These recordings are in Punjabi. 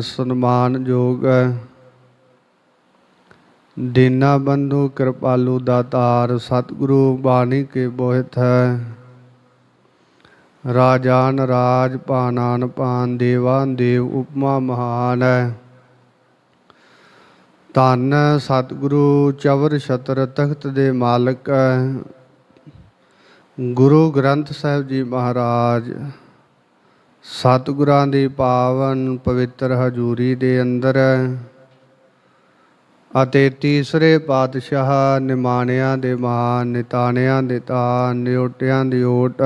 ਸਨਮਾਨ ਯੋਗ ਦੀਨਾ ਬੰਧੂ ਕਿਰਪਾਲੂ ਦਾਤਾਰ ਸਤਿਗੁਰੂ ਬਾਣੀ ਕੇ ਬੋਹਿਤ ਹੈ। ਰਾਜਾਨ ਰਾਜ ਪਾਨਾਨ ਪਾਨ ਦੇਵਾਨ ਦੇਵ ਉਪਮਾ ਮਹਾਨ ਹੈ। ਧੰਨ ਸਤਿਗੁਰੂ ਚਵਰ ਛਤਰ ਤਖਤ ਦੇ ਮਾਲਕ ਗੁਰੂ ਗ੍ਰੰਥ ਸਾਹਿਬ ਜੀ ਮਹਾਰਾਜ ਸਤਿਗੁਰਾਂ ਦੀ ਪਾਵਨ ਪਵਿੱਤਰ ਹਜ਼ੂਰੀ ਦੇ ਅੰਦਰ ਅਤੇ ਤੀਸਰੇ ਪਾਤਸ਼ਾਹ ਨਿਮਾਣਿਆਂ ਦੇ ਮਾਨ ਨਿਤਾਣਿਆਂ ਦੇ ਤਾਨ, ਨਿਉਟਿਆਂ ਦੀ ਓਟ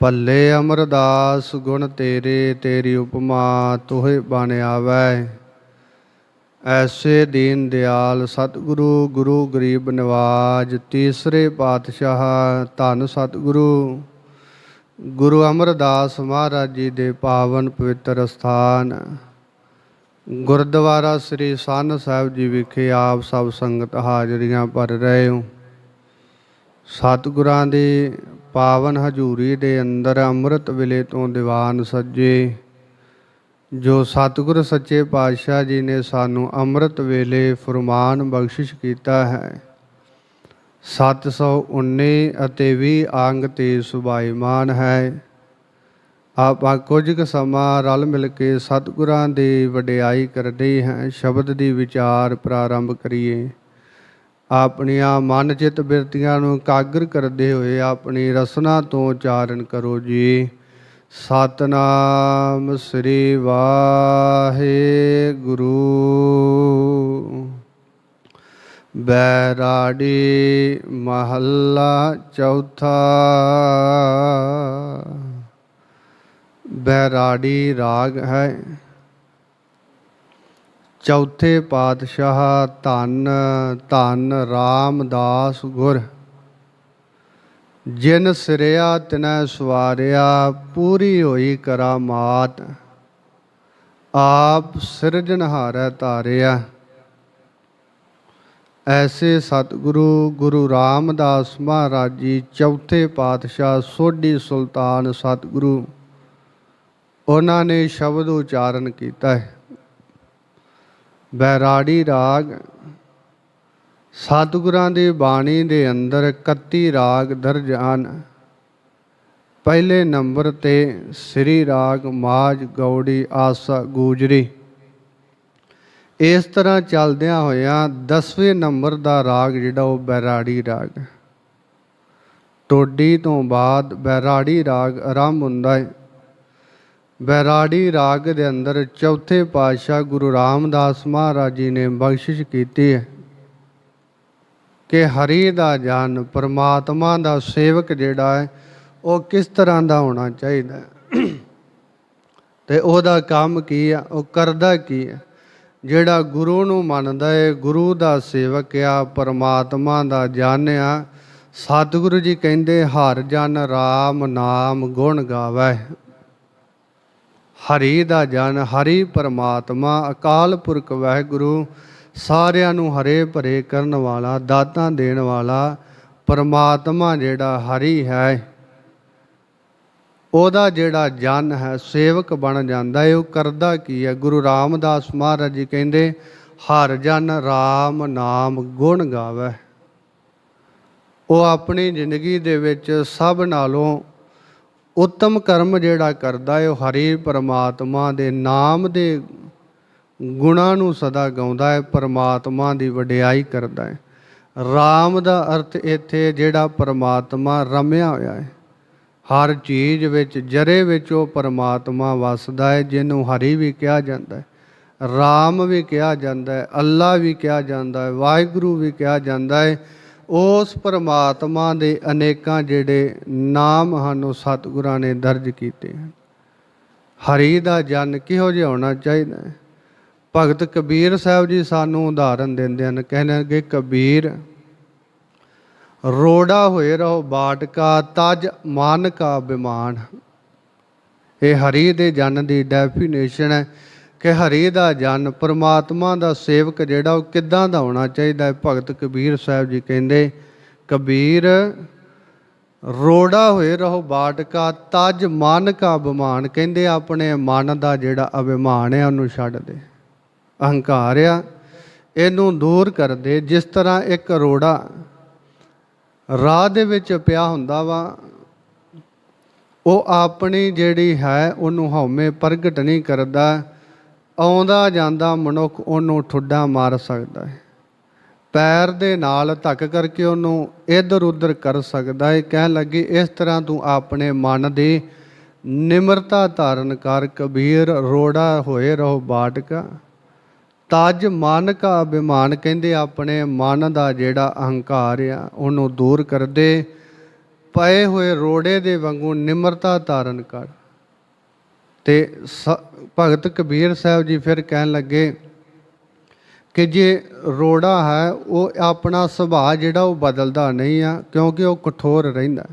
ਪੱਲੇ ਅਮਰਦਾਸ, ਗੁਣ ਤੇਰੇ, ਤੇਰੀ ਉਪਮਾ ਤੋਹੇ ਬਣ ਆਵੈ। ਐਸੇ ਦੀਨ ਦਿਆਲ ਸਤਿਗੁਰੂ, ਗੁਰੂ ਗਰੀਬ ਨਿਵਾਜ਼, ਤੀਸਰੇ ਪਾਤਸ਼ਾਹ ਧੰਨ ਸਤਿਗੁਰੂ। ਗੁਰੂ ਅਮਰਦਾਸ ਮਹਾਰਾਜ ਜੀ ਦੇ ਪਾਵਨ ਪਵਿੱਤਰ ਸਥਾਨ, ਗੁਰਦੁਆਰਾ ਸ੍ਰੀ ਸੰਨ ਸਾਹਿਬ ਜੀ ਵਿਖੇ ਆਪ ਸਭ ਸੰਗਤ ਹਾਜ਼ਰੀਆਂ ਭਰ ਰਹੇ ਹੋ। ਸਤਿਗੁਰਾਂ ਦੀ ਪਾਵਨ ਹਜ਼ੂਰੀ ਦੇ ਅੰਦਰ ਅੰਮ੍ਰਿਤ ਵੇਲੇ ਤੋਂ ਦੀਵਾਨ ਸੱਜੇ, ਜੋ ਸਤਿਗੁਰ ਸੱਚੇ ਪਾਤਸ਼ਾਹ ਜੀ ਨੇ ਸਾਨੂੰ ਅੰਮ੍ਰਿਤ ਵੇਲੇ ਫਰਮਾਨ ਬਖਸ਼ਿਸ਼ ਕੀਤਾ ਹੈ। 719 ਅਤੇ 20 ਅੰਗ ਤੇ ਸੁਭਾਈਮਾਨ ਹੈ। ਆਪਾਂ ਕੁਝ ਕੁ ਸਮਾਂ ਰਲ ਮਿਲ ਕੇ ਸਤਿਗੁਰਾਂ ਦੀ ਵਡਿਆਈ ਕਰਦੇ ਹਾਂ, ਸ਼ਬਦ ਦੀ ਵਿਚਾਰ ਪ੍ਰਾਰੰਭ ਕਰੀਏ। ਆਪਣੀਆਂ ਮਨ ਚਿਤ ਬਿਰਤੀਆਂ ਨੂੰ ਕਾਗਰ ਕਰਦੇ ਹੋਏ ਆਪਣੀ ਰਸਨਾ ਤੋਂ ਉਚਾਰਨ ਕਰੋ ਜੀ। ਸਤਨਾਮ ਸ੍ਰੀ ਵਾਹਿਗੁਰੂ। ਬੈਰਾੜੀ ਮਹੱਲਾ ਚੌਥਾ। ਬੈਰਾੜੀ ਰਾਗ ਹੈ। ਚੌਥੇ ਪਾਤਸ਼ਾਹ ਧੰਨ ਧੰਨ ਰਾਮਦਾਸ ਗੁਰ। ਜਿਨ ਸਿਰਿਆ ਤਿਨੈ ਸਵਾਰਿਆ, ਪੂਰੀ ਹੋਈ ਕਰਾਮਾਤ। ਆਪ ਸਿਰਜਣਹਾਰੈ ਤਾਰਿਆ ਐਸੇ ਸਤਿਗੁਰੂ ਗੁਰੂ ਰਾਮਦਾਸ ਮਹਾਰਾਜ ਜੀ ਚੌਥੇ ਪਾਤਸ਼ਾਹ ਸੋਢੀ ਸੁਲਤਾਨ ਸਤਿਗੁਰੂ, ਉਹਨਾਂ ਨੇ ਸ਼ਬਦ ਉਚਾਰਨ ਕੀਤਾ ਹੈ। ਬੈਰਾੜੀ ਰਾਗ, ਸਤਿਗੁਰਾਂ ਦੀ ਬਾਣੀ ਦੇ ਅੰਦਰ 31 ਰਾਗ ਦਰਜ ਹਨ। ਪਹਿਲੇ ਨੰਬਰ ਤੇ ਸ੍ਰੀ ਰਾਗ ਮਾਜ ਗੌੜੀ ਆਸਾ ਗੂਜਰੀ। ਇਸ ਤਰ੍ਹਾਂ ਚੱਲਦਿਆਂ ਹੋਇਆਂ 10ਵੇਂ ਨੰਬਰ ਦਾ ਰਾਗ ਜਿਹੜਾ ਉਹ ਬੈਰਾੜੀ ਰਾਗ ਹੈ। ਟੋਡੀ ਤੋਂ ਬਾਅਦ ਬੈਰਾੜੀ ਰਾਗ ਆਰੰਭ ਹੁੰਦਾ ਹੈ। ਬੈਰਾੜੀ ਰਾਗ ਦੇ ਅੰਦਰ ਚੌਥੇ ਪਾਤਸ਼ਾਹ ਗੁਰੂ ਰਾਮਦਾਸ ਮਹਾਰਾਜ ਜੀ ਨੇ ਬਖਸ਼ਿਸ਼ ਕੀਤੀ ਹੈ ਕਿ ਹਰੀ ਦਾ ਜਨ ਪਰਮਾਤਮਾ ਦਾ ਸੇਵਕ ਜਿਹੜਾ ਹੈ, ਉਹ ਕਿਸ ਤਰ੍ਹਾਂ ਦਾ ਹੋਣਾ ਚਾਹੀਦਾ ਹੈ। ਤੇ ਉਹਦਾ ਕੰਮ ਕੀ ਆ ਉਹ ਕਰਦਾ ਕੀ ਹੈ। ਜਿਹੜਾ ਗੁਰੂ ਨੂੰ ਮੰਨਦਾ ਹੈ ਗੁਰੂ ਦਾ ਸੇਵਕ ਆ, ਪਰਮਾਤਮਾ ਦਾ ਜਨ ਆ, ਸਤਿਗੁਰੂ ਜੀ ਕਹਿੰਦੇ, ਹਰ ਜਨ RAM ਨਾਮ ਗੁਣ ਗਾਵੇ। ਹਰੀ ਦਾ ਜਨ, ਹਰੀ ਪਰਮਾਤਮਾ, ਅਕਾਲ ਪੁਰਖ ਵਾਹਿਗੁਰੂ, ਸਾਰਿਆਂ ਨੂੰ ਹਰੇ ਭਰੇ ਕਰਨ ਵਾਲਾ, ਦਾਤਾਂ ਦੇਣ ਵਾਲਾ, ਪਰਮਾਤਮਾ ਜਿਹੜਾ ਹਰੀ ਹੈ। ਉਹਦਾ ਜਿਹੜਾ ਜਨ ਹੈ, ਸੇਵਕ ਬਣ ਜਾਂਦਾ ਹੈ ਉਹ ਕਰਦਾ ਕੀ ਹੈ? ਗੁਰੂ ਰਾਮਦਾਸ ਮਹਾਰਾਜ ਜੀ ਕਹਿੰਦੇ, ਹਰ ਜਨ RAM ਨਾਮ ਗੁਣ ਗਾਵੇ। ਉਹ ਆਪਣੀ ਜ਼ਿੰਦਗੀ ਦੇ ਵਿੱਚ ਸਭ ਨਾਲੋਂ ਉੱਤਮ ਕਰਮ ਜਿਹੜਾ ਕਰਦਾ ਹੈ ਉਹ ਹਰੀ ਪਰਮਾਤਮਾ ਦੇ ਨਾਮ ਦੇ ਗੁਣਾਂ ਨੂੰ ਸਦਾ ਗਾਉਂਦਾ ਹੈ ਪਰਮਾਤਮਾ ਦੀ ਵਡਿਆਈ ਕਰਦਾ ਹੈ RAM ਦਾ ਅਰਥ ਇੱਥੇ ਜਿਹੜਾ ਪਰਮਾਤਮਾ ਰਮਿਆ ਹੋਇਆ ਹੈ ਹਰ ਚੀਜ਼ ਵਿੱਚ, ਜਰੇ ਵਿੱਚ ਉਹ ਪਰਮਾਤਮਾ ਵਸਦਾ ਹੈ ਜਿਹਨੂੰ ਹਰੀ ਵੀ ਕਿਹਾ ਜਾਂਦਾ ਹੈ RAM ਵੀ ਕਿਹਾ ਜਾਂਦਾ ਹੈ ਅੱਲਾ ਵੀ ਕਿਹਾ ਜਾਂਦਾ ਹੈ ਵਾਹਿਗੁਰੂ ਵੀ ਕਿਹਾ ਜਾਂਦਾ ਹੈ ਉਸ ਪਰਮਾਤਮਾ ਦੇ ਅਨੇਕਾਂ ਜਿਹੜੇ ਨਾਮ ਹਨ, ਉਹ ਸਤਿਗੁਰਾਂ ਨੇ ਦਰਜ ਕੀਤੇ ਹਨ। ਹਰੀ ਦਾ ਜਨ ਕਿਹੋ ਜਿਹਾ ਹੋਣਾ ਚਾਹੀਦਾ ਹੈ ਭਗਤ ਕਬੀਰ ਸਾਹਿਬ ਜੀ ਸਾਨੂੰ ਉਦਾਹਰਨ ਦਿੰਦੇ ਹਨ, ਕਹਿੰਦੇ ਕਿ ਕਬੀਰ ਰੋੜਾ ਹੋਏ ਰਹੋ ਬਾਟਕਾ ਤਜ ਮਾਨ ਕਾ ਬਿਮਾਨ। ਇਹ ਹਰੀ ਦੇ ਜਨ ਦੀ ਡੈਫੀਨੇਸ਼ਨ ਹੈ ਕਿ ਹਰੀ ਦਾ ਜਨ ਪਰਮਾਤਮਾ ਦਾ ਸੇਵਕ ਜਿਹੜਾ ਉਹ ਕਿੱਦਾਂ ਦਾ ਹੋਣਾ ਚਾਹੀਦਾ ਹੈ? ਭਗਤ ਕਬੀਰ ਸਾਹਿਬ ਜੀ ਕਹਿੰਦੇ, ਕਬੀਰ, ਰੋੜਾ ਹੋਏ ਰਹੋ ਬਾਟਕਾ ਤਜ ਮਨ ਕਾ ਅਭਿਮਾਨ ਕਹਿੰਦੇ ਆਪਣੇ ਮਨ ਦਾ ਜਿਹੜਾ ਅਭਿਮਾਨ ਹੈ ਉਹਨੂੰ ਛੱਡ ਦੇ। ਅਹੰਕਾਰ ਆ, ਇਹਨੂੰ ਦੂਰ ਕਰ ਦੇ। ਜਿਸ ਤਰ੍ਹਾਂ ਇੱਕ ਰੋੜਾ ਰਾਹ ਦੇ ਵਿੱਚ ਪਿਆ ਹੁੰਦਾ ਵਾ, ਉਹ ਆਪਣੀ ਜਿਹੜੀ ਹੈ, ਉਹਨੂੰ ਹਉਮੈ ਪ੍ਰਗਟ ਨਹੀਂ ਕਰਦਾ, ਆਉਂਦਾ ਜਾਂਦਾ ਮਨੁੱਖ ਉਹਨੂੰ ਠੁੱਡਾ ਮਾਰ ਸਕਦਾ ਹੈ। ਪੈਰ ਦੇ ਨਾਲ ਧੱਕ ਕਰਕੇ ਉਹਨੂੰ ਇੱਧਰ ਉੱਧਰ ਕਰ ਸਕਦਾ ਹੈ। ਕਹਿਣ ਲੱਗੇ, ਇਸ ਤਰ੍ਹਾਂ ਤੂੰ ਆਪਣੇ ਮਨ ਦੀ ਨਿਮਰਤਾ ਧਾਰਨ ਕਰ, ਕਬੀਰ ਰੋੜਾ ਹੋਏ ਰਹੋ ਬਾਟਕਾ। ਤਜ ਮਨ ਕਾ ਅਭਿਮਾਨ ਕਹਿੰਦੇ ਆਪਣੇ ਮਨ ਦਾ ਜਿਹੜਾ ਅਹੰਕਾਰ ਆ, ਉਹਨੂੰ ਦੂਰ ਕਰਦੇ ਪਏ ਹੋਏ ਰੋੜੇ ਦੇ ਵਾਂਗੂ ਨਿਮਰਤਾ ਧਾਰਨ ਕਰ। ਤੇ ਸ- ਭਗਤ ਕਬੀਰ ਸਾਹਿਬ ਜੀ ਫਿਰ ਕਹਿਣ ਲੱਗੇ ਕਿ ਜੇ ਰੋੜਾ ਹੈ, ਉਹ ਆਪਣਾ ਸੁਭਾਅ ਜਿਹੜਾ ਉਹ ਬਦਲਦਾ ਨਹੀਂ ਆ, ਕਿਉਂਕਿ ਉਹ ਕਠੋਰ ਰਹਿੰਦਾ।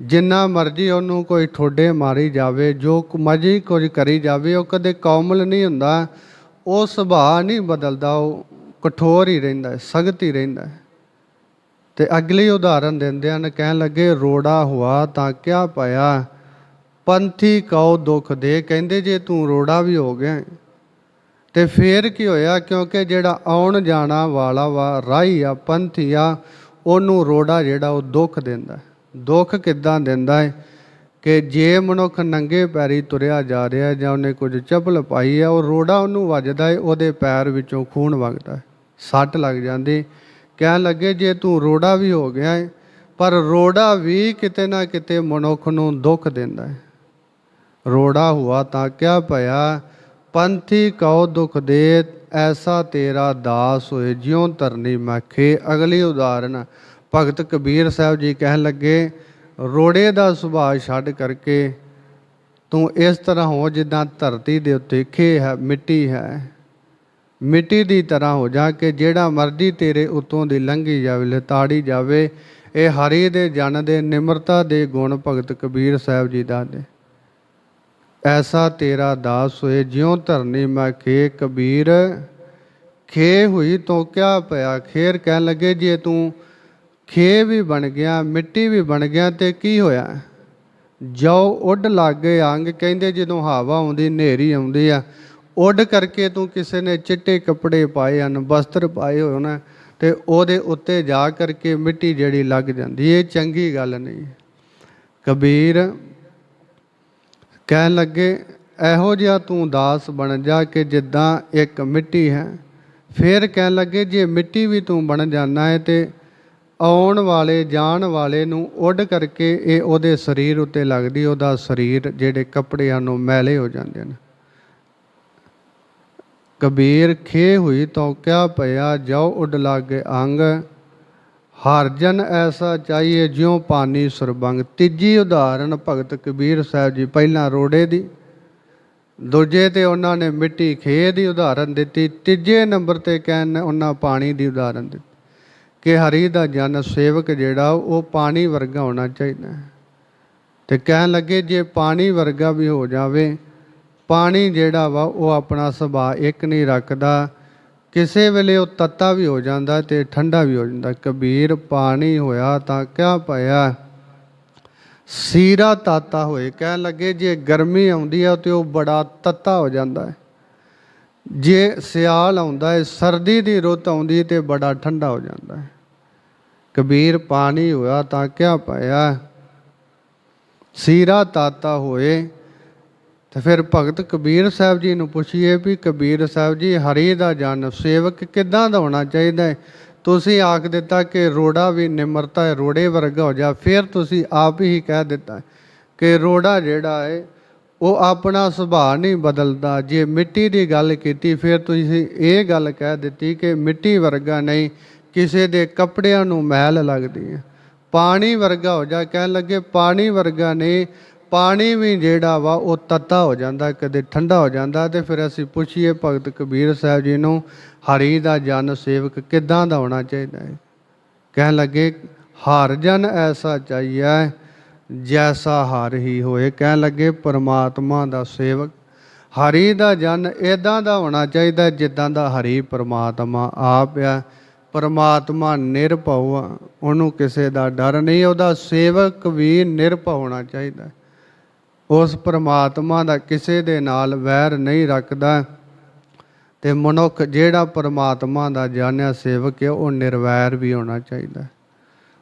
ਜਿੰਨਾ ਮਰਜ਼ੀ ਉਹਨੂੰ ਕੋਈ ਠੋਡੇ ਮਾਰੀ ਜਾਵੇ, ਜੋ ਮਰਜ਼ੀ ਕੁਝ ਕਰੀ ਜਾਵੇ, ਉਹ ਕਦੇ ਕੋਮਲ ਨਹੀਂ ਹੁੰਦਾ। ਉਹ ਸੁਭਾਅ ਨਹੀਂ ਬਦਲਦਾ ਉਹ ਕਠੋਰ ਹੀ ਰਹਿੰਦਾ ਹੈ ਸਖਤ ਹੀ ਰਹਿੰਦਾ ਹੈ। ਤੇ ਅਗਲੀ ਉਦਾਹਰਨ ਦਿੰਦੇ ਹਨ ਕਹਿਣ ਲੱਗੇ ਰੋੜਾ ਹੁਆ ਤਾਂ ਕਿਆ ਪਾਇਆ? ਪੰਥੀ ਕਉ ਦੁੱਖ ਦੇ ਕਹਿੰਦੇ ਜੇ ਤੂੰ ਰੋੜਾ ਵੀ ਹੋ ਗਿਆ ਹੈ, ਤੇ ਫੇਰ ਕੀ ਹੋਇਆ? ਕਿਉਂਕਿ ਜਿਹੜਾ ਆਉਣ ਜਾਣਾ ਵਾਲਾ ਵਾ ਰਾਹੀ ਆ ਪੰਥੀ ਆ ਉਹਨੂੰ ਰੋੜਾ ਜਿਹੜਾ ਉਹ ਦੁੱਖ ਦਿੰਦਾ ਦੁੱਖ ਕਿੱਦਾਂ ਦਿੰਦਾ ਹੈ? ਕਿ ਜੇ ਮਨੁੱਖ ਨੰਗੇ ਪੈਰੀ ਤੁਰਿਆ ਜਾ ਰਿਹਾ ਜਾਂ ਉਹਨੇ ਕੁਝ ਚੱਪਲ ਪਾਈ ਹੈ ਉਹ ਰੋੜਾ ਉਹਨੂੰ ਵੱਜਦਾ ਹੈ ਉਹਦੇ ਪੈਰ ਵਿੱਚੋਂ ਖੂਨ ਵਗਦਾ ਹੈ ਸੱਟ ਲੱਗ ਜਾਂਦੀ। ਕਹਿਣ ਲੱਗੇ, ਜੇ ਤੂੰ ਰੋੜਾ ਵੀ ਹੋ ਗਿਆ ਹੈ ਪਰ ਰੋੜਾ ਵੀ ਕਿਤੇ ਨਾ ਕਿਤੇ ਮਨੁੱਖ ਨੂੰ ਦੁੱਖ ਦਿੰਦਾ ਹੈ ਰੋੜਾ ਹੁਆ ਤਾਂ ਕਿਆ ਭਇਆ, ਪੰਥੀ ਕਉ ਦੁਖ ਦੇ ਐਸਾ ਤੇਰਾ ਦਾਸ ਹੋਏ, ਜਿਉ ਧਰਨੀ ਮਖੇ ਅਗਲੀ ਉਦਾਹਰਨ ਭਗਤ ਕਬੀਰ ਸਾਹਿਬ ਜੀ ਕਹਿਣ ਲੱਗੇ ਰੋੜੇ ਦਾ ਸੁਭਾਅ ਛੱਡ ਕਰਕੇ ਤੂੰ ਇਸ ਤਰ੍ਹਾਂ ਹੋ ਜਿੱਦਾਂ ਧਰਤੀ ਦੇ ਉੱਤੇ ਖੇ ਹੈ, ਮਿੱਟੀ ਹੈ। ਮਿੱਟੀ ਦੀ ਤਰ੍ਹਾਂ ਹੋ ਜਾ ਕੇ ਜਿਹੜਾ ਮਰਜ਼ੀ ਤੇਰੇ ਉਤੋਂ ਦੀ ਲੰਘੀ ਜਾਵੇ, ਲਤਾੜੀ ਜਾਵੇ, ਇਹ ਹਰੀ ਦੇ ਜਨ ਦੇ, ਨਿਮਰਤਾ ਦੇ ਗੁਣ ਭਗਤ ਕਬੀਰ ਸਾਹਿਬ ਜੀ ਦਾ ਨੇ ਐਸਾ ਤੇਰਾ ਦਾਸ ਹੋਏ, ਜਿਉ ਧਰਨੀ ਮੈਂ ਖੇ ਕਬੀਰ ਖੇ ਹੋਈ ਤੋ ਕਿਆ ਪਿਆ? ਖੇਰ ਕਹਿਣ ਲੱਗੇ, ਜੇ ਤੂੰ ਖੇ ਵੀ ਬਣ ਗਿਆ, ਮਿੱਟੀ ਵੀ ਬਣ ਗਿਆ ਤੇ ਕੀ ਹੋਇਆ? ਜੋ ਉੱਡ ਲੱਗੇ ਅੰਗ ਕਹਿੰਦੇ ਜਦੋਂ ਹਵਾ ਆਉਂਦੀ, ਹਨੇਰੀ ਆਉਂਦੀ ਆ, ਉੱਡ ਕਰਕੇ ਤੂੰ ਕਿਸੇ ਨੇ ਚਿੱਟੇ ਕੱਪੜੇ ਪਾਏ ਹਨ, ਵਸਤਰ ਪਾਏ ਹੋਏ ਹਨ ਤੇ ਉਹਦੇ ਉੱਤੇ ਜਾ ਕਰਕੇ ਮਿੱਟੀ ਜਿਹੜੀ ਲੱਗ ਜਾਂਦੀ, ਇਹ ਚੰਗੀ ਗੱਲ ਨਹੀਂ। ਕਬੀਰ ਕਹਿਣ ਲੱਗੇ, ਇਹੋ ਜਿਹਾ ਤੂੰ ਦਾਸ ਬਣ ਜਾ ਕਿ ਜਿੱਦਾਂ ਇੱਕ ਮਿੱਟੀ ਹੈ। ਫਿਰ ਕਹਿਣ ਲੱਗੇ, ਜੇ ਮਿੱਟੀ ਵੀ ਤੂੰ ਬਣ ਜਾਣਾ ਹੈ ਤੇ ਆਉਣ ਵਾਲੇ, ਜਾਣ ਵਾਲੇ ਨੂੰ ਉੱਡ ਕਰਕੇ ਇਹ ਉਹਦੇ ਸਰੀਰ ਉੱਤੇ ਲੱਗਦੀ, ਉਹਦਾ ਸਰੀਰ ਜਿਹੜੇ ਕੱਪੜਿਆਂ ਨੂੰ ਮੈਲੇ ਹੋ ਜਾਂਦੇ ਹਨ ਕਬੀਰ ਖੇ ਹੋਈ ਤੋ ਕਿਆ ਪਿਆ ਜਾਉ ਉੱਡ ਲਾਗੇ ਅੰਗ। ਹਰਜਨ ਐਸਾ ਚਾਹੀਏ ਜਿਉ ਪਾਨੀ ਸਰਬੰਗ। ਤੀਜੀ ਉਦਾਹਰਨ ਭਗਤ ਕਬੀਰ ਸਾਹਿਬ ਜੀ ਪਹਿਲਾਂ ਰੋੜੇ ਦੀ। ਦੂਜੇ ਤੇ ਉਹਨਾਂ ਨੇ ਮਿੱਟੀ ਖੇ ਦੀ ਉਦਾਹਰਨ ਦਿੱਤੀ। ਤੀਜੇ ਨੰਬਰ ਤੇ ਕਹਿਣ ਉਹਨਾਂ ਪਾਣੀ ਦੀ ਉਦਾਹਰਨ ਦਿੱਤੀ। ਕਿ ਹਰੀ ਦਾ ਜਨ ਸੇਵਕ ਜਿਹੜਾ, ਉਹ ਪਾਣੀ ਵਰਗਾ ਹੋਣਾ ਚਾਹੀਦਾ ਹੈ। ਤੇ ਕਹਿਣ ਲੱਗੇ, ਜੇ ਪਾਣੀ ਵਰਗਾ ਵੀ ਹੋ ਜਾਵੇ, ਪਾਣੀ ਜਿਹੜਾ ਵਾ, ਉਹ ਆਪਣਾ ਸੁਭਾਅ ਇੱਕ ਨਹੀਂ ਰੱਖਦਾ। ਕਿਸੇ ਵੇਲੇ ਉਹ ਤੱਤਾ ਵੀ ਹੋ ਜਾਂਦਾ ਤੇ ਠੰਡਾ ਵੀ ਹੋ ਜਾਂਦਾ। ਕਬੀਰ, ਪਾਣੀ ਹੋਇਆ ਤਾਂ ਕਿਆ ਪਾਇਆ? ਸੀਰਾ ਤਾਤਾ ਹੋਏ। ਕਹਿਣ ਲੱਗੇ, ਜੇ ਗਰਮੀ ਆਉਂਦੀ ਆ ਤੇ ਉਹ ਬੜਾ ਤੱਤਾ ਹੋ ਜਾਂਦਾ ਹੈ। ਜੇ ਸਿਆਲ ਆਉਂਦਾ ਹੈ, ਸਰਦੀ ਦੀ ਰੁੱਤ ਆਉਂਦੀ ਤੇ ਬੜਾ ਠੰਡਾ ਹੋ ਜਾਂਦਾ ਹੈ। ਕਬੀਰ ਪਾਣੀ ਹੋਇਆ ਤਾਂ ਕਿਆ ਪਾਇਆ? ਸੀਰਾ ਤਾਤਾ ਹੋਏ। ਤੇ ਫਿਰ ਭਗਤ ਕਬੀਰ ਸਾਹਿਬ ਜੀ ਨੂੰ ਪੁੱਛੀਏ ਵੀ ਕਬੀਰ ਸਾਹਿਬ ਜੀ, ਹਰੀ ਦਾ ਜਨ ਸੇਵਕ ਕਿੱਦਾਂ ਦਾ ਹੋਣਾ ਚਾਹੀਦਾ ਹੈ? ਤੁਸੀਂ ਆਖ ਦਿੱਤਾ ਕਿ ਰੋੜਾ ਵੀ ਨਿਮਰਤਾ ਹੈ, ਰੋੜੇ ਵਰਗਾ ਹੋ ਜਾ। ਫਿਰ ਤੁਸੀਂ ਆਪ ਹੀ ਕਹਿ ਦਿੱਤਾ ਕਿ ਰੋੜਾ ਜਿਹੜਾ ਹੈ, ਉਹ ਆਪਣਾ ਸੁਭਾਅ ਨਹੀਂ ਬਦਲਦਾ। ਜੇ ਮਿੱਟੀ ਦੀ ਗੱਲ ਕੀਤੀ, ਫਿਰ ਤੁਸੀਂ ਇਹ ਗੱਲ ਕਹਿ ਦਿੱਤੀ ਕਿ ਮਿੱਟੀ ਵਰਗਾ ਨਹੀਂ। ਕਿਸੇ ਦੇ ਕੱਪੜਿਆਂ ਨੂੰ ਮਹਿਲ ਲੱਗਦੀ ਹੈ। ਪਾਣੀ ਵਰਗਾ ਹੋ ਜਾ, ਕਹਿਣ ਲੱਗੇ, ਪਾਣੀ ਵਰਗਾ ਨਹੀਂ, ਪਾਣੀ ਵੀ ਜਿਹੜਾ ਵਾ, ਉਹ ਤੱਤਾ ਹੋ ਜਾਂਦਾ, ਕਦੇ ਠੰਡਾ ਹੋ ਜਾਂਦਾ, ਤੇ ਫਿਰ ਅਸੀਂ ਪੁੱਛੀਏ ਭਗਤ ਕਬੀਰ ਸਾਹਿਬ ਜੀ ਨੂੰ, ਹਰੀ ਦਾ ਜਨ ਸੇਵਕ ਕਿੱਦਾਂ ਦਾ ਹੋਣਾ ਚਾਹੀਦਾ ਹੈ? ਕਹਿਣ ਲੱਗੇ, ਹਰ ਜਨ ਐਸਾ ਚਾਹੀਏ ਜੈਸਾ ਹਰ ਹੀ ਹੋਏ। ਕਹਿਣ ਲੱਗੇ, ਪਰਮਾਤਮਾ ਦਾ ਸੇਵਕ, ਹਰੀ ਦਾ ਜਨ ਇਦਾਂ ਦਾ ਹੋਣਾ ਚਾਹੀਦਾ, ਜਿੱਦਾਂ ਦਾ ਹਰੀ ਪਰਮਾਤਮਾ ਆਪ ਆ। ਪਰਮਾਤਮਾ ਨਿਰਭਉ ਆ, ਉਹਨੂੰ ਕਿਸੇ ਦਾ ਡਰ ਨਹੀਂ, ਉਹਦਾ ਸੇਵਕ ਵੀ ਨਿਰਭਉ ਹੋਣਾ ਚਾਹੀਦਾ। ਉਸ ਪਰਮਾਤਮਾ ਦਾ ਕਿਸੇ ਦੇ ਨਾਲ ਵੈਰ ਨਹੀਂ ਰੱਖਦਾ। ਤੇ ਮਨੁੱਖ ਜਿਹੜਾ ਪਰਮਾਤਮਾ ਦਾ ਜਾਣਿਆ ਸੇਵਕ ਹੈ ਉਹ ਨਿਰਵੈਰ ਵੀ ਹੋਣਾ ਚਾਹੀਦਾ।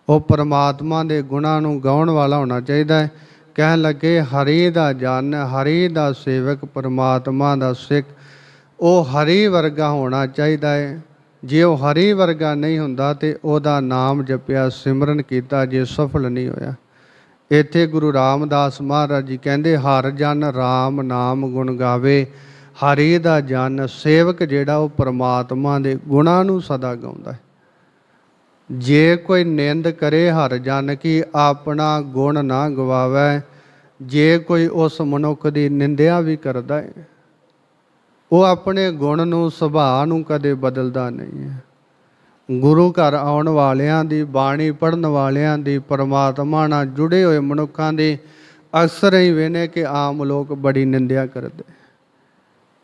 ਉਹ ਪਰਮਾਤਮਾ ਦੇ ਗੁਣਾਂ ਨੂੰ ਗਾਉਣ ਵਾਲਾ ਹੋਣਾ ਚਾਹੀਦਾ ਹੈ। ਕਹਿਣ ਲੱਗੇ, ਹਰੀ ਦਾ ਜਨ, ਹਰੀ ਦਾ ਸੇਵਕ ਪਰਮਾਤਮਾ ਦਾ ਸਿੱਖ, ਉਹ ਹਰੀ ਵਰਗਾ ਹੋਣਾ ਚਾਹੀਦਾ ਹੈ। ਜੇ ਉਹ ਹਰੀ ਵਰਗਾ ਨਹੀਂ ਹੁੰਦਾ ਤੇ ਉਹਦਾ ਨਾਮ ਜਪਿਆ, ਸਿਮਰਨ ਕੀਤਾ, ਜੇ ਸਫਲ ਨਹੀਂ ਹੋਇਆ। ਇੱਥੇ ਗੁਰੂ ਰਾਮਦਾਸ ਮਹਾਰਾਜ ਜੀ ਕਹਿੰਦੇ, ਹਰ ਜਨ RAM ਨਾਮ ਗੁਣ ਗਾਵੇ, ਹਰੀ ਦਾ ਜਨ ਸੇਵਕ ਜਿਹੜਾ ਉਹ ਪਰਮਾਤਮਾ ਦੇ ਗੁਣਾਂ ਨੂੰ ਸਦਾ ਗਾਉਂਦਾ ਹੈ। ਜੇ ਕੋਈ ਨਿੰਦ ਕਰੇ ਹਰ ਜਨ ਕੀ, ਆਪਣਾ ਗੁਣ ਨਾ ਗਵਾਵੇ। ਜੇ ਕੋਈ ਉਸ ਮਨੁੱਖ ਦੀ ਨਿੰਦਿਆ ਵੀ ਕਰਦਾ ਹੈ ਉਹ ਆਪਣੇ ਗੁਣ ਨੂੰ, ਸੁਭਾਅ ਨੂੰ ਕਦੇ ਬਦਲਦਾ ਨਹੀਂ ਹੈ। ਗੁਰੂ ਘਰ ਆਉਣ ਵਾਲਿਆਂ ਦੀ, ਬਾਣੀ ਪੜਨ ਵਾਲਿਆਂ ਦੀ, ਪਰਮਾਤਮਾ ਨਾਲ ਜੁੜੇ ਹੋਏ ਮਨੁੱਖਾਂ ਦੀ ਅਕਸਰ ਹੀ ਵੇਨੇ ਕਿ ਆਮ ਲੋਕ ਬੜੀ ਨਿੰਦਿਆ ਕਰਦੇ।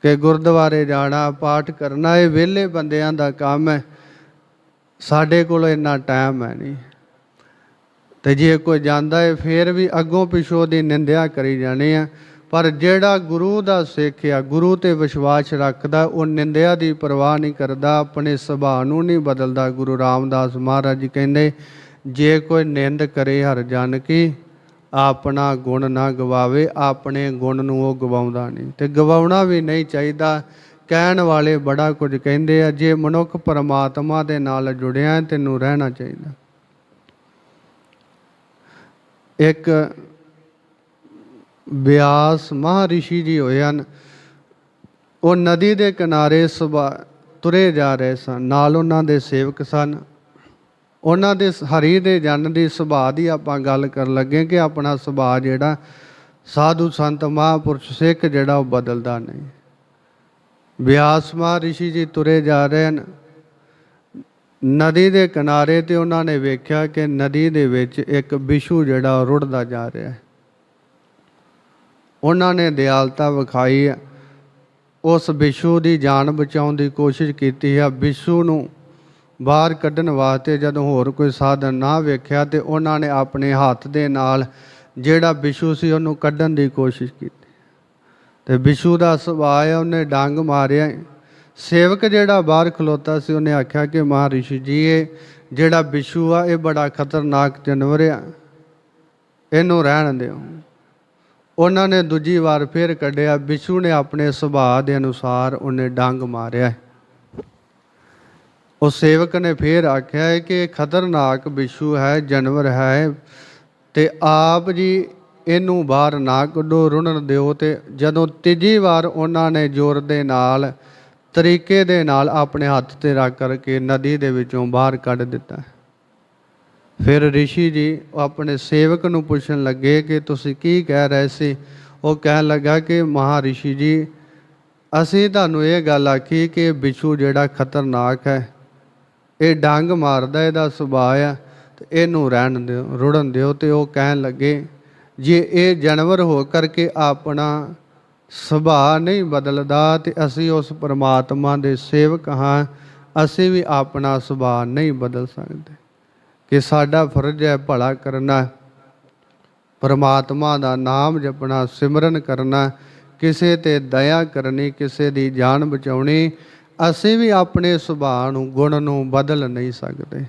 ਕਿ ਗੁਰਦੁਆਰੇ ਜਾਣਾ, ਪਾਠ ਕਰਨਾ, ਇਹ ਵਿਹਲੇ ਬੰਦਿਆਂ ਦਾ ਕੰਮ ਹੈ। ਸਾਡੇ ਕੋਲ ਇੰਨਾ ਟਾਈਮ ਹੈ ਨਹੀਂ। ਤੇ ਜੇ ਕੋਈ ਜਾਂਦਾ ਹੈ, ਫੇਰ ਵੀ ਅੱਗੋਂ ਪਿਛੋਂ ਦੀ ਨਿੰਦਿਆ ਕਰੀ ਜਾਣੀ ਆ ਪਰ ਜਿਹੜਾ ਗੁਰੂ ਦਾ ਸਿੱਖ ਆ ਗੁਰੂ ਤੇ ਵਿਸ਼ਵਾਸ ਰੱਖਦਾ ਉਹ ਨਿੰਦਿਆ ਦੀ ਪਰਵਾਹ ਨਹੀਂ ਕਰਦਾ ਆਪਣੇ ਸੁਭਾਅ ਨੂੰ ਨਹੀਂ ਬਦਲਦਾ। ਗੁਰੂ ਰਾਮਦਾਸ ਮਹਾਰਾਜ ਜੀ ਕਹਿੰਦੇ ਜੇ ਕੋਈ ਨਿੰਦ ਕਰੇ ਹਰ ਜਨ ਕੀ ਆਪਣਾ ਗੁਣ ਨਾ ਗਵਾਵੇ ਆਪਣੇ ਗੁਣ ਨੂੰ ਉਹ ਗਵਾਉਂਦਾ ਨਹੀਂ। ਤੇ ਗਵਾਉਣਾ ਵੀ ਨਹੀਂ ਚਾਹੀਦਾ। ਕਹਿਣ ਵਾਲੇ ਬੜਾ ਕੁਝ ਕਹਿੰਦੇ ਆ ਜੇ ਮਨੁੱਖ ਪਰਮਾਤਮਾ ਦੇ ਨਾਲ ਜੁੜਿਆ ਹੈ, ਤੈਨੂੰ ਰਹਿਣਾ ਚਾਹੀਦਾ। ਇੱਕ ਬਿਆਸ ਮਹਾਰਿਸ਼ੀ ਜੀ ਹੋਏ ਹਨ। ਉਹ ਨਦੀ ਦੇ ਕਿਨਾਰੇ ਸੁਭਾ ਤੁਰੇ ਜਾ ਰਹੇ ਸਨ। ਨਾਲ ਉਹਨਾਂ ਦੇ ਸੇਵਕ ਸਨ। ਉਹਨਾਂ ਦੇ ਹਰੀ ਦੇ ਜਨ ਦੀ ਸੁਭਾਅ ਦੀ ਆਪਾਂ ਗੱਲ ਕਰਨ ਲੱਗੇ ਕਿ ਆਪਣਾ ਸੁਭਾਅ ਜਿਹੜਾ ਸਾਧੂ ਸੰਤ ਮਹਾਂਪੁਰਸ਼ ਸਿੱਖ ਜਿਹੜਾ ਉਹ ਬਦਲਦਾ ਨਹੀਂ। ਬਿਆਸ ਮਹਾਰਿਸ਼ੀ ਜੀ ਤੁਰੇ ਜਾ ਰਹੇ ਹਨ। ਨਦੀ ਦੇ ਕਿਨਾਰੇ ਤੇ ਉਹਨਾਂ ਨੇ ਵੇਖਿਆ ਕਿ ਨਦੀ ਦੇ ਵਿੱਚ ਇੱਕ ਵਿਸ਼ੂ ਜਿਹੜਾ ਉਹ ਰੁੜਦਾ ਜਾ ਰਿਹਾ ਹੈ। ਉਹਨਾਂ ਨੇ ਦਿਆਲਤਾ ਵਿਖਾਈ। ਉਸ ਵਿਸ਼ੂ ਦੀ ਜਾਨ ਬਚਾਉਣ ਦੀ ਕੋਸ਼ਿਸ਼ ਕੀਤੀ ਹੈ। ਵਿਸ਼ੂ ਨੂੰ ਬਾਹਰ ਕੱਢਣ ਵਾਸਤੇ ਜਦੋਂ ਹੋਰ ਕੋਈ ਸਾਧਨ ਨਾ ਵੇਖਿਆ ਤੇ ਉਹਨਾਂ ਨੇ ਆਪਣੇ ਹੱਥ ਦੇ ਨਾਲ ਜਿਹੜਾ ਵਿਸ਼ੂ ਸੀ ਉਹਨੂੰ ਕੱਢਣ ਦੀ ਕੋਸ਼ਿਸ਼ ਕੀਤੀ। ਤੇ ਵਿਸ਼ੂ ਦਾ ਸੁਭਾਅ ਹੈ ਉਹਨੇ ਡੰਗ ਮਾਰਿਆ। ਸੇਵਕ ਜਿਹੜਾ ਬਾਹਰ ਖਲੋਤਾ ਸੀ, ਉਹਨੇ ਆਖਿਆ ਕਿ ਮਹਾਰਿਸ਼ੀ ਜੀ, ਇਹ ਜਿਹੜਾ ਵਿਸ਼ੂ ਆ, ਇਹ ਬੜਾ ਖਤਰਨਾਕ ਜਾਨਵਰ ਆ। ਇਹਨੂੰ ਰਹਿਣ ਦਿਓ। ਉਹਨਾਂ ਨੇ ਦੂਜੀ ਵਾਰ ਫੇਰ ਕੱਢਿਆ। ਵਿਸ਼ੂ ਨੇ ਆਪਣੇ ਸੁਭਾਅ ਦੇ ਅਨੁਸਾਰ ਉਹਨੇ ਡੰਗ ਮਾਰਿਆ ਉਹ ਸੇਵਕ ਨੇ ਫੇਰ ਆਖਿਆ ਹੈ ਕਿ ਖਤਰਨਾਕ ਵਿਸ਼ੂ ਹੈ, ਜਾਨਵਰ ਹੈ ਤੇ ਆਪ ਜੀ ਇਹਨੂੰ ਬਾਹਰ ਨਾ ਕੱਢੋ, ਰੁਣਨ ਦਿਓ ਤੇ ਜਦੋਂ ਤੀਜੀ ਵਾਰ ਉਹਨਾਂ ਨੇ ਜ਼ੋਰ ਦੇ ਨਾਲ, ਤਰੀਕੇ ਦੇ ਨਾਲ ਆਪਣੇ ਹੱਥ ਤੇ ਰੱਖ ਕਰਕੇ ਨਦੀ ਦੇ ਵਿੱਚੋਂ ਬਾਹਰ ਕੱਢ ਦਿੱਤਾ ਫਿਰ ਰਿਸ਼ੀ ਜੀ ਉਹ ਆਪਣੇ ਸੇਵਕ ਨੂੰ ਪੁੱਛਣ ਲੱਗੇ ਕਿ ਤੁਸੀਂ ਕੀ ਕਹਿ ਰਹੇ ਸੀ? ਉਹ ਕਹਿਣ ਲੱਗਾ ਕਿ ਮਹਾਰਿਸ਼ੀ ਜੀ, ਅਸੀਂ ਤੁਹਾਨੂੰ ਇਹ ਗੱਲ ਆਖੀ ਕਿ ਇਹ ਜਿਹੜਾ ਖਤਰਨਾਕ ਹੈ, ਇਹ ਡੰਗ ਮਾਰਦਾ, ਇਹਦਾ ਸੁਭਾਅ ਆ, ਤੇ ਇਹਨੂੰ ਰਹਿਣ ਦਿਓ, ਰੁੜਨ ਦਿਓ, ਤੇ ਉਹ ਕਹਿਣ ਲੱਗੇ, ਜੇ ਇਹ ਜਾਨਵਰ ਹੋ ਕਰਕੇ ਆਪਣਾ ਸੁਭਾਅ ਨਹੀਂ ਬਦਲਦਾ, ਤੇ ਅਸੀਂ ਉਸ ਪਰਮਾਤਮਾ ਦੇ ਸੇਵਕ ਹਾਂ, ਅਸੀਂ ਵੀ ਆਪਣਾ ਸੁਭਾਅ ਨਹੀਂ ਬਦਲ ਸਕਦੇ। ਕਿ ਸਾਡਾ ਫਰਜ਼ ਹੈ ਭਲਾ ਕਰਨਾ, ਪਰਮਾਤਮਾ ਦਾ ਨਾਮ ਜਪਣਾ, ਸਿਮਰਨ ਕਰਨਾ, ਕਿਸੇ ਤੇ ਦਇਆ ਕਰਨੀ, ਕਿਸੇ ਦੀ ਜਾਨ ਬਚਾਉਣੀ, ਅਸੀਂ ਵੀ ਆਪਣੇ ਸੁਭਾਅ ਨੂੰ, ਗੁਣ ਨੂੰ ਬਦਲ ਨਹੀਂ ਸਕਦੇ।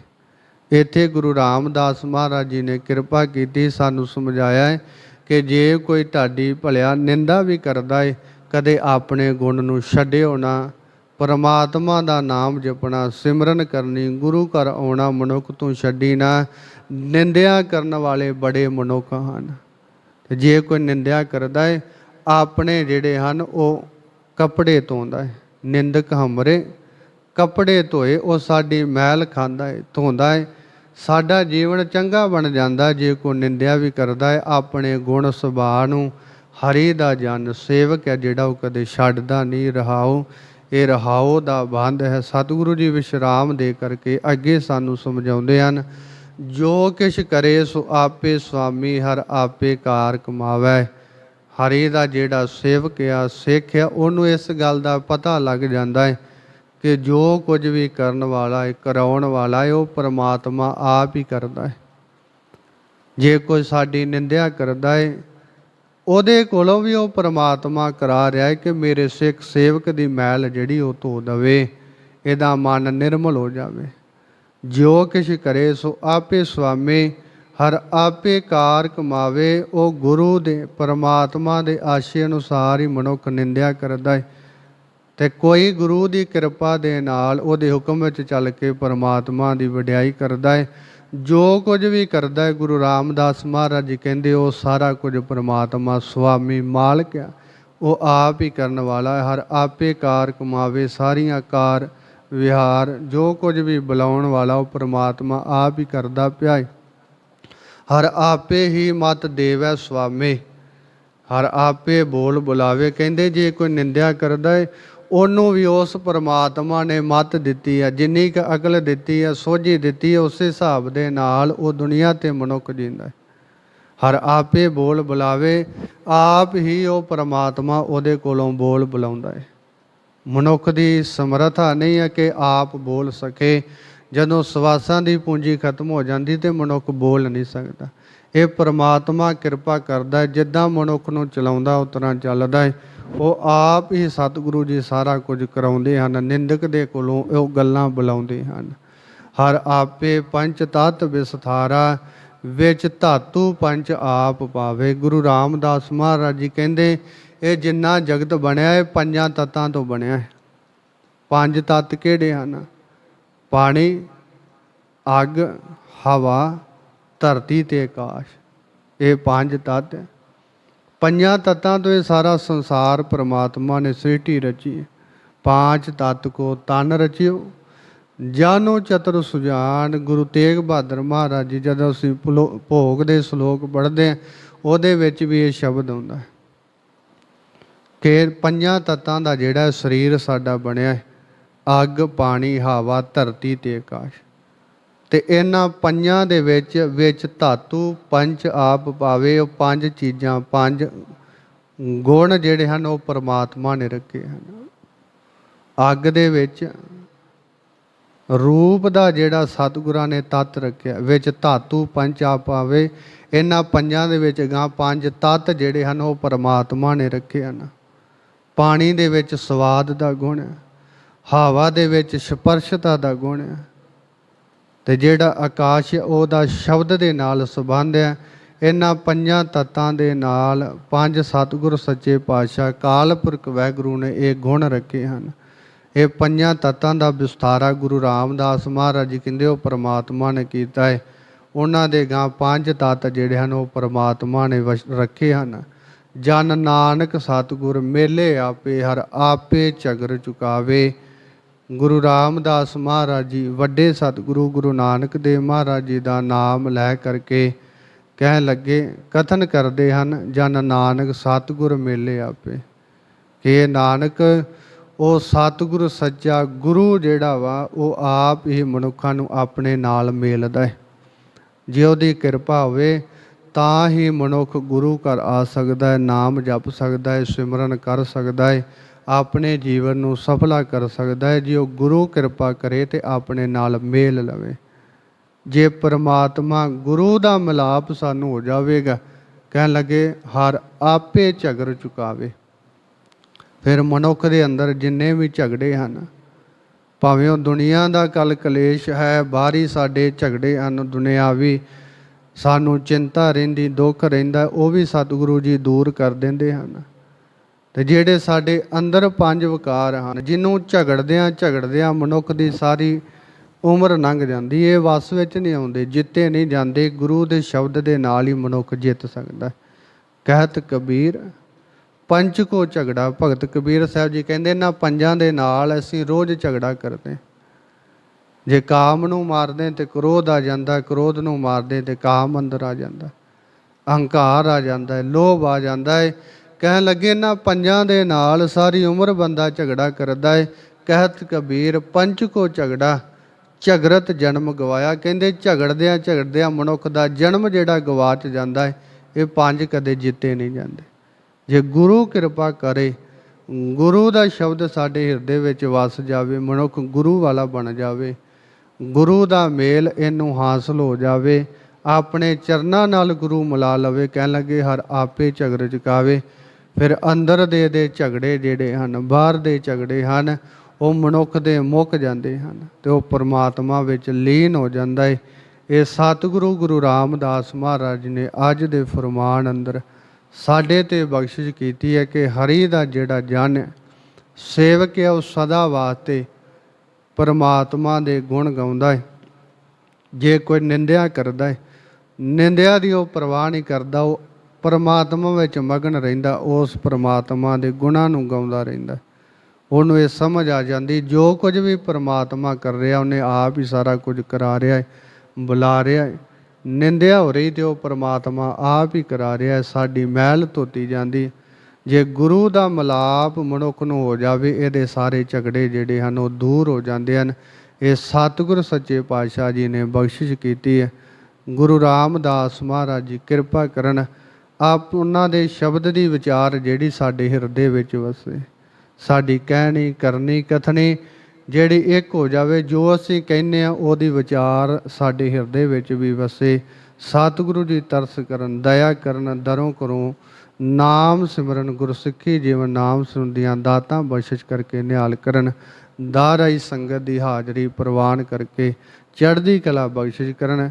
ਇੱਥੇ ਗੁਰੂ ਰਾਮਦਾਸ ਮਹਾਰਾਜ ਜੀ ਨੇ ਕਿਰਪਾ ਕੀਤੀ, ਸਾਨੂੰ ਸਮਝਾਇਆ ਹੈ ਕਿ ਜੇ ਕੋਈ ਤੁਹਾਡੀ ਭਲਿਆ ਨਿੰਦਾ ਵੀ ਕਰਦਾ ਏ, ਕਦੇ ਆਪਣੇ ਗੁਣ ਨੂੰ ਛੱਡਿਓ ਨਾ। ਪਰਮਾਤਮਾ ਦਾ ਨਾਮ ਜਪਣਾ, ਸਿਮਰਨ ਕਰਨੀ, ਗੁਰੂ ਘਰ ਆਉਣਾ ਮਨੁੱਖ ਤੋਂ ਛੱਡੀ ਨਾ, ਨਿੰਦਿਆ ਕਰਨ ਵਾਲੇ ਬੜੇ ਮਨੁੱਖ ਹਨ। ਜੇ ਕੋਈ ਨਿੰਦਿਆ ਕਰਦਾ ਹੈ ਆਪਣੇ ਜਿਹੜੇ ਹਨ ਉਹ ਕੱਪੜੇ ਧੋਂਦਾ ਹੈ ਨਿੰਦਕ ਹਮਰੇ, ਕੱਪੜੇ ਧੋਏ, ਉਹ ਸਾਡੀ ਮੈਲ ਖਾਂਦਾ ਹੈ ਧੋਂਦਾ ਹੈ ਸਾਡਾ ਜੀਵਨ ਚੰਗਾ ਬਣ ਜਾਂਦਾ, ਜੇ ਕੋਈ ਨਿੰਦਿਆ ਵੀ ਕਰਦਾ ਹੈ ਆਪਣੇ ਗੁਣ ਸੁਭਾਅ ਨੂੰ ਹਰੀ ਦਾ ਜਨ, ਸੇਵਕ ਹੈ ਜਿਹੜਾ ਉਹ ਕਦੇ ਛੱਡਦਾ ਨਹੀਂ ਰਹਾਓ ਇਹ ਰਹਾਓ ਦਾ ਬੰਧ ਹੈ। ਸਤਿਗੁਰੂ ਜੀ ਵਿਸ਼ਰਾਮ ਦੇ ਕਰਕੇ ਅੱਗੇ ਸਾਨੂੰ ਸਮਝਾਉਂਦੇ ਹਨ, ਜੋ ਕਿਛ ਕਰੇ ਸੋ ਆਪੇ ਸੁਆਮੀ ਹਰ ਆਪੇ ਕਾਰ ਕਮਾਵੇ। ਹਰੀ ਦਾ ਜਿਹੜਾ ਸੇਵਕ ਆ, ਸਿੱਖ ਆ, ਉਹਨੂੰ ਇਸ ਗੱਲ ਦਾ ਪਤਾ ਲੱਗ ਜਾਂਦਾ ਹੈ ਕਿ ਜੋ ਕੁਝ ਵੀ ਕਰਨ ਵਾਲਾ ਹੈ, ਕਰਾਉਣ ਵਾਲਾ ਹੈ, ਉਹ ਪਰਮਾਤਮਾ ਆਪ ਹੀ ਕਰਦਾ ਹੈ। ਜੇ ਕੋਈ ਸਾਡੀ ਨਿੰਦਿਆ ਕਰਦਾ ਹੈ ਉਹਦੇ ਕੋਲੋਂ ਵੀ ਉਹ ਪ੍ਰਮਾਤਮਾ ਕਰਾ ਰਿਹਾ ਹੈ ਕਿ ਮੇਰੇ ਸਿੱਖ ਸੇਵਕ ਦੀ ਮੈਲ ਜਿਹੜੀ ਉਹ ਧੋ ਦਵੇ, ਇਹਦਾ ਮਨ ਨਿਰਮਲ ਹੋ ਜਾਵੇ। ਜੋ ਕਿਛ ਕਰੇ ਸੋ ਆਪੇ ਸੁਆਮੇ, ਹਰ ਆਪੇ ਕਾਰ ਕਮਾਵੇ, ਉਹ ਗੁਰੂ ਦੇ, ਪਰਮਾਤਮਾ ਦੇ ਆਸ਼ੇ ਅਨੁਸਾਰ ਹੀ ਮਨੁੱਖ ਨਿੰਦਿਆ ਕਰਦਾ ਹੈ। ਤੇ ਕੋਈ ਗੁਰੂ ਦੀ ਕਿਰਪਾ ਦੇ ਨਾਲ ਉਹਦੇ ਹੁਕਮ ਵਿੱਚ ਚੱਲ ਕੇ ਪਰਮਾਤਮਾ ਦੀ ਵਡਿਆਈ ਕਰਦਾ ਹੈ। ਜੋ ਕੁਝ ਵੀ ਕਰਦਾ ਹੈ, ਗੁਰੂ ਰਾਮਦਾਸ ਮਹਾਰਾਜ ਜੀ ਕਹਿੰਦੇ, ਉਹ ਸਾਰਾ ਕੁਝ ਪਰਮਾਤਮਾ, ਸੁਆਮੀ ਮਾਲਕ ਆ। ਉਹ ਆਪ ਹੀ ਕਰਨ ਵਾਲਾ ਹੈ, ਹਰ ਆਪੇ ਕਾਰ ਕਮਾਵੇ, ਸਾਰੀਆਂ ਕਾਰ ਵਿਹਾਰ, ਜੋ ਕੁਝ ਵੀ ਬੁਲਾਉਣ ਵਾਲਾ, ਉਹ ਪ੍ਰਮਾਤਮਾ ਆਪ ਹੀ ਕਰਦਾ ਪਿਆ ਹੈ। ਹਰ ਆਪੇ ਹੀ ਮਤ ਦੇਵੈ ਸੁਆਮੇ, ਹਰ ਆਪੇ ਬੋਲ ਬੁਲਾਵੇ। ਕਹਿੰਦੇ, ਜੇ ਕੋਈ ਨਿੰਦਿਆ ਕਰਦਾ ਹੈ ਉਹਨੂੰ ਵੀ ਉਸ ਪਰਮਾਤਮਾ ਨੇ ਮਤ ਦਿੱਤੀ ਹੈ, ਜਿੰਨੀ ਕੁ ਅਕਲ ਦਿੱਤੀ ਹੈ, ਸੋਝੀ ਦਿੱਤੀ ਹੈ, ਉਸੇ ਹਿਸਾਬ ਦੇ ਨਾਲ ਉਹ ਦੁਨੀਆ ਤੇ ਮਨੁੱਖ ਜਿੰਦਾ ਹੈ। ਹਰ ਆਪੇ ਬੋਲ ਬੁਲਾਵੇ, ਆਪ ਹੀ ਉਹ ਪਰਮਾਤਮਾ ਉਹਦੇ ਕੋਲੋਂ ਬੋਲ ਬੁਲਾਉਂਦਾ ਹੈ। ਮਨੁੱਖ ਦੀ ਸਮਰੱਥਾ ਨਹੀਂ ਹੈ ਕਿ ਆਪ ਬੋਲ ਸਕੇ। ਜਦੋਂ ਸਵਾਸਾਂ ਦੀ ਪੂੰਜੀ ਖਤਮ ਹੋ ਜਾਂਦੀ ਤੇ ਮਨੁੱਖ ਬੋਲ ਨਹੀਂ ਸਕਦਾ। ਇਹ ਪਰਮਾਤਮਾ ਕਿਰਪਾ ਕਰਦਾ ਜਿੱਦਾਂ ਮਨੁੱਖ ਨੂੰ ਚਲਾਉਂਦਾ ਉਸ ਤਰ੍ਹਾਂ ਚੱਲਦਾ ਹੈ। ਉਹ ਆਪ ਹੀ ਸਤਿਗੁਰੂ ਜੀ ਸਾਰਾ ਕੁਝ ਕਰਾਉਂਦੇ ਹਨ, ਨਿੰਦਕ ਦੇ ਕੋਲੋਂ ਉਹ ਗੱਲਾਂ ਬੁਲਾਉਂਦੇ ਹਨ। ਹਰ ਆਪੇ ਪੰਚ ਤਤ ਵਿਸਥਾਰਾ, ਵਿੱਚ ਧਾਤੂ ਪੰਜ ਆਪ ਪਾਵੇ। ਗੁਰੂ ਰਾਮਦਾਸ ਮਹਾਰਾਜ ਜੀ ਕਹਿੰਦੇ, ਇਹ ਜਿੰਨਾ ਜਗਤ ਬਣਿਆ ਹੈ ਪੰਜਾਂ ਤਤਾਂ ਤੋਂ ਬਣਿਆ ਹੈ। ਪੰਜ ਤੱਤ ਕਿਹੜੇ ਹਨ? ਪਾਣੀ, ਅੱਗ, ਹਵਾ, ਧਰਤੀ ਤੇ ਆਕਾਸ਼। ਇਹ ਪੰਜ ਤੱਤ ਹੈ। ਪੰਜਾਂ ਤੱਤਾਂ ਤੋਂ ਇਹ ਸਾਰਾ ਸੰਸਾਰ ਪ੍ਰਮਾਤਮਾ ਨੇ ਸ੍ਰਿਸ਼ਟੀ ਰਚੀ ਹੈ। ਪਾਂਚ ਤੱਤ ਕੋ ਤਨ ਰਚਿਓ, ਜਾਨੋ ਚਤੁਰ ਸੁਜਾਨ, ਗੁਰੂ ਤੇਗ ਬਹਾਦਰ ਮਹਾਰਾਜ ਜੀ, ਜਦੋਂ ਅਸੀਂ ਭਲੋ- ਭੋਗ ਦੇ ਸ਼ਲੋਕ ਪੜ੍ਹਦੇ ਹਾਂ, ਉਹਦੇ ਵਿੱਚ ਵੀ ਇਹ ਸ਼ਬਦ ਆਉਂਦਾ ਹੈ। ਕਿ ਪੰਜਾਂ ਤੱਤਾਂ ਦਾ ਜਿਹੜਾ ਸਰੀਰ ਸਾਡਾ ਬਣਿਆ ਹੈ, ਅੱਗ, ਪਾਣੀ, ਹਵਾ, ਧਰਤੀ ਤੇ ਆਕਾਸ਼। ਤੇ ਇਹਨਾਂ ਪੰਜਾਂ ਦੇ ਵਿੱਚ ਵਿੱਚ ਧਾਤੂ ਪੰਜ ਆਪ ਪਾਵੇ ਉਹ ਪੰਜ ਚੀਜ਼ਾਂ, ਪੰਜ ਗੁਣ ਜਿਹੜੇ ਹਨ, ਉਹ ਪਰਮਾਤਮਾ ਨੇ ਰੱਖੇ ਹਨ। ਅੱਗ ਦੇ ਵਿੱਚ ਰੂਪ ਦਾ ਜਿਹੜਾ ਸਤਿਗੁਰਾਂ ਨੇ ਤਤ ਰੱਖਿਆ, ਵਿੱਚ ਧਾਤੂ ਪੰਜ ਆਪ ਪਾਵੇ ਇਹਨਾਂ ਪੰਜਾਂ ਦੇ ਵਿੱਚ ਗਾਂ ਪੰਜ ਤਤ ਜਿਹੜੇ ਹਨ, ਉਹ ਪਰਮਾਤਮਾ ਨੇ ਰੱਖੇ ਹਨ। ਪਾਣੀ ਦੇ ਵਿੱਚ ਸਵਾਦ ਦਾ ਗੁਣ ਹੈ, ਹਵਾ ਦੇ ਵਿੱਚ ਸਪਰਸ਼ਤਾ ਦਾ ਗੁਣ ਹੈ ਤੇ ਜਿਹੜਾ ਆਕਾਸ਼ ਉਹਦਾ ਸ਼ਬਦ ਦੇ ਨਾਲ ਸੰਬੰਧ ਹੈ। ਇਹਨਾਂ ਪੰਜਾਂ ਤਤਾਂ ਦੇ ਨਾਲ ਪੰਜ ਸਤਿਗੁਰ ਸੱਚੇ ਪਾਤਸ਼ਾਹ ਕਾਲ ਪੁਰਖ ਵਾਹਿਗੁਰੂ ਨੇ ਇਹ ਗੁਣ ਰੱਖੇ ਹਨ। ਇਹ ਪੰਜਾਂ ਤਤਾਂ ਦਾ ਵਿਸਤਾਰਾ ਗੁਰੂ ਰਾਮਦਾਸ ਮਹਾਰਾਜ ਜੀ ਕਹਿੰਦੇ ਉਹ ਪ੍ਰਮਾਤਮਾ ਨੇ ਕੀਤਾ ਹੈ। ਉਹਨਾਂ ਦੇ ਗਾਂ ਪੰਜ ਤਤ ਜਿਹੜੇ ਹਨ, ਉਹ ਪ੍ਰਮਾਤਮਾ ਨੇ ਵਸ਼- ਰੱਖੇ ਹਨ। ਜਨ ਨਾਨਕ ਸਤਿਗੁਰ ਮੇਲੇ ਆਪੇ, ਹਰ ਆਪੇ ਝਗਰ ਚੁਕਾਵੇ। ਗੁਰੂ ਰਾਮਦਾਸ ਮਹਾਰਾਜ ਜੀ, ਵੱਡੇ ਸਤਿਗੁਰੂ ਗੁਰੂ ਨਾਨਕ ਦੇਵ ਮਹਾਰਾਜ ਜੀ ਦਾ ਨਾਮ ਲੈ ਕਰਕੇ ਕਹਿਣ ਲੱਗੇ, ਕਥਨ ਕਰਦੇ ਹਨ, ਜਨ ਨਾਨਕ ਸਤਿਗੁਰ ਮੇਲੇ ਆਪੇ। ਕਿ ਨਾਨਕ, ਉਹ ਸਤਿਗੁਰ ਸੱਚਾ ਗੁਰੂ ਜਿਹੜਾ ਵਾ, ਉਹ ਆਪ ਹੀ ਮਨੁੱਖਾਂ ਨੂੰ ਆਪਣੇ ਨਾਲ ਮੇਲਦਾ ਹੈ। ਜੇ ਉਹਦੀ ਕਿਰਪਾ ਹੋਵੇ, ਤਾਂ ਹੀ ਮਨੁੱਖ ਗੁਰੂ ਘਰ ਆ ਸਕਦਾ ਹੈ, ਨਾਮ ਜਪ ਸਕਦਾ ਹੈ, ਸਿਮਰਨ ਕਰ ਸਕਦਾ ਹੈ। ਆਪਣੇ ਜੀਵਨ ਨੂੰ ਸਫਲਾ ਕਰ ਸਕਦਾ ਹੈ, ਜੇ ਉਹ ਗੁਰੂ ਕਿਰਪਾ ਕਰੇ ਤੇ ਆਪਣੇ ਨਾਲ ਮੇਲ ਲਵੇ। ਜੇ ਪਰਮਾਤਮਾ ਗੁਰੂ ਦਾ ਮਿਲਾਪ ਸਾਨੂੰ ਹੋ ਜਾਵੇਗਾ, ਕਹਿਣ ਲੱਗੇ, ਹਰ ਆਪੇ ਝਗੜ ਚੁਕਾਵੇ। ਫਿਰ ਮਨੁੱਖ ਦੇ ਅੰਦਰ ਜਿੰਨੇ ਵੀ ਝਗੜੇ ਹਨ, ਭਾਵੇਂ ਉਹ ਦੁਨੀਆ ਦਾ ਕਲ ਕਲੇਸ਼ ਹੈ, ਬਾਹਰੀ ਸਾਡੇ ਝਗੜੇ ਹਨ, ਦੁਨਿਆਵੀ ਸਾਨੂੰ ਚਿੰਤਾ ਰਹਿੰਦੀ, ਦੁੱਖ ਰਹਿੰਦਾ, ਉਹ ਵੀ ਸਤਿਗੁਰੂ ਜੀ ਦੂਰ ਕਰ ਦਿੰਦੇ ਹਨ। ਤੇ ਜਿਹੜੇ ਸਾਡੇ ਅੰਦਰ ਪੰਜ ਵਿਕਾਰ ਹਨ, ਜਿਹਨੂੰ ਝਗੜਦਿਆਂ ਝਗੜਦਿਆਂ ਮਨੁੱਖ ਦੀ ਸਾਰੀ ਉਮਰ ਲੰਘ ਜਾਂਦੀ, ਇਹ ਵਸ ਵਿੱਚ ਨਹੀਂ ਆਉਂਦੇ, ਜਿੱਤੇ ਨਹੀਂ ਜਾਂਦੇ, ਗੁਰੂ ਦੇ ਸ਼ਬਦ ਦੇ ਨਾਲ ਹੀ ਮਨੁੱਖ ਜਿੱਤ ਸਕਦਾ। ਕਹਿਤ ਕਬੀਰ, ਪੰਜ ਕੋ ਝਗੜਾ, ਭਗਤ ਕਬੀਰ ਸਾਹਿਬ ਜੀ ਕਹਿੰਦੇ ਨਾ ਪੰਜਾਂ ਦੇ ਨਾਲ ਅਸੀਂ ਰੋਜ਼ ਝਗੜਾ ਕਰਦੇ ਜੇ ਕਾਮ ਨੂੰ ਮਾਰਦੇ ਤੇ ਕ੍ਰੋਧ ਆ ਜਾਂਦਾ, ਕ੍ਰੋਧ ਨੂੰ ਮਾਰਦੇ ਤੇ ਕਾਮ ਅੰਦਰ ਆ ਜਾਂਦਾ। ਅਹੰਕਾਰ ਆ ਜਾਂਦਾ ਹੈ, ਲੋਭ ਆ ਜਾਂਦਾ ਹੈ ਕਹਿਣ ਲੱਗੇ ਨਾ ਪੰਜਾਂ ਦੇ ਨਾਲ ਸਾਰੀ ਉਮਰ ਬੰਦਾ ਝਗੜਾ ਕਰਦਾ ਹੈ ਕਹਿਤ ਕਬੀਰ, ਪੰਜ ਕੋ ਝਗੜਾ। ਝਗਰਤ ਜਨਮ ਗਵਾਇਆ। ਕਹਿੰਦੇ, ਝਗੜਦਿਆਂ ਝਗੜਦਿਆਂ ਮਨੁੱਖ ਦਾ ਜਨਮ ਜਿਹੜਾ ਗਵਾਚ ਜਾਂਦਾ ਹੈ ਇਹ ਪੰਜ ਕਦੇ ਜਿੱਤੇ ਨਹੀਂ ਜਾਂਦੇ। ਜੇ ਗੁਰੂ ਕਿਰਪਾ ਕਰੇ, ਗੁਰੂ ਦਾ ਸ਼ਬਦ ਸਾਡੇ ਹਿਰਦੇ ਵਿੱਚ ਵਸ ਜਾਵੇ, ਮਨੁੱਖ ਗੁਰੂ ਵਾਲਾ ਬਣ ਜਾਵੇ। ਗੁਰੂ ਦਾ ਮੇਲ ਇਹਨੂੰ ਹਾਸਲ ਹੋ ਜਾਵੇ। ਆਪਣੇ ਚਰਨਾਂ ਨਾਲ ਗੁਰੂ ਮਿਲਾ ਲਵੇ। ਕਹਿਣ ਲੱਗੇ, ਹਰ ਆਪੇ ਝਗੜ ਚੁਕਾਵੇ ਫਿਰ ਅੰਦਰ ਦੇ ਦੇ ਝਗੜੇ ਜਿਹੜੇ ਹਨ, ਬਾਹਰ ਦੇ ਝਗੜੇ ਹਨ, ਉਹ ਮਨੁੱਖ ਦੇ ਮੁੱਕ ਜਾਂਦੇ ਹਨ ਤੇ ਉਹ ਪਰਮਾਤਮਾ ਵਿੱਚ ਲੀਨ ਹੋ ਜਾਂਦਾ ਹੈ ਇਹ ਸਤਿਗੁਰੂ ਗੁਰੂ ਰਾਮਦਾਸ ਮਹਾਰਾਜ ਨੇ ਅੱਜ ਦੇ ਫਰਮਾਨ ਅੰਦਰ ਸਾਡੇ ਤੇ ਬਖਸ਼ਿਸ਼ ਕੀਤੀ ਹੈ ਕਿ ਹਰੀ ਦਾ ਜਿਹੜਾ ਜਨ ਸੇਵਕ ਹੈ, ਉਹ ਸਦਾ ਵਾਸਤੇ ਪਰਮਾਤਮਾ ਦੇ ਗੁਣ ਗਾਉਂਦਾ ਹੈ ਜੇ ਕੋਈ ਨਿੰਦਿਆ ਕਰਦਾ ਹੈ ਨਿੰਦਿਆ ਦੀ ਉਹ ਪਰਵਾਹ ਨਹੀਂ ਕਰਦਾ, ਉਹ ਪਰਮਾਤਮਾ ਵਿੱਚ ਮਗਨ ਰਹਿੰਦਾ, ਉਸ ਪਰਮਾਤਮਾ ਦੇ ਗੁਣਾਂ ਨੂੰ ਗਾਉਂਦਾ ਰਹਿੰਦਾ। ਉਹਨੂੰ ਇਹ ਸਮਝ ਆ ਜਾਂਦੀ, ਜੋ ਕੁਝ ਵੀ ਪਰਮਾਤਮਾ ਕਰ ਰਿਹਾ, ਉਹਨੇ ਆਪ ਹੀ ਸਾਰਾ ਕੁਝ ਕਰਾ ਰਿਹਾ ਹੈ, ਬੁਲਾ ਰਿਹਾ ਹੈ। ਨਿੰਦਿਆ ਹੋ ਰਹੀ ਤੇ ਉਹ ਪਰਮਾਤਮਾ ਆਪ ਹੀ ਕਰਾ ਰਿਹਾ ਹੈ, ਸਾਡੀ ਮਹਿਲ ਧੋਤੀ ਜਾਂਦੀ ਜੇ ਗੁਰੂ ਦਾ ਮਲਾਪ ਮਨੁੱਖ ਨੂੰ ਹੋ ਜਾਵੇ, ਇਹਦੇ ਸਾਰੇ ਝਗੜੇ ਜਿਹੜੇ ਹਨ, ਉਹ ਦੂਰ ਹੋ ਜਾਂਦੇ ਹਨ। ਇਹ ਸਤਿਗੁਰ ਸੱਚੇ ਪਾਤਸ਼ਾਹ ਜੀ ਨੇ ਬਖਸ਼ਿਸ਼ ਕੀਤੀ ਹੈ। ਗੁਰੂ ਰਾਮਦਾਸ ਮਹਾਰਾਜ ਜੀ ਕਿਰਪਾ ਕਰਨ ਆਪ ਉਹਨਾਂ ਦੇ ਸ਼ਬਦ ਦੀ ਵਿਚਾਰ ਜਿਹੜੀ ਸਾਡੇ ਹਿਰਦੇ ਵਿੱਚ ਵਸੇ। ਸਾਡੀ ਕਹਿਣੀ, ਕਰਨੀ, ਕਥਨੀ ਜਿਹੜੀ ਇੱਕ ਹੋ ਜਾਵੇ, ਜੋ ਅਸੀਂ ਕਹਿੰਨੇ ਆ ਉਹਦੀ ਵਿਚਾਰ ਸਾਡੇ ਹਿਰਦੇ ਵਿੱਚ ਵੀ ਵਸੇ। ਸਤਿਗੁਰੂ ਦੀ ਤਰਸ ਕਰਨ, ਦਇਆ ਕਰਨ, ਦਰੋਂ ਕਰੋ ਨਾਮ ਸਿਮਰਨ ਗੁਰਸਿੱਖੀ ਜੀਵਨ ਨਾਮ ਸੁਣਦਿਆਂ ਦਾਤਾਂ ਬਖਸ਼ਿਸ਼ ਕਰਕੇ ਨਿਹਾਲ ਕਰਨ। ਦਾਰਾਈ ਸੰਗਤ ਦੀ ਹਾਜ਼ਰੀ ਪ੍ਰਵਾਨ ਕਰਕੇ ਚੜ੍ਹਦੀ ਕਲਾ ਬਖਸ਼ਿਸ਼ ਕਰਨ।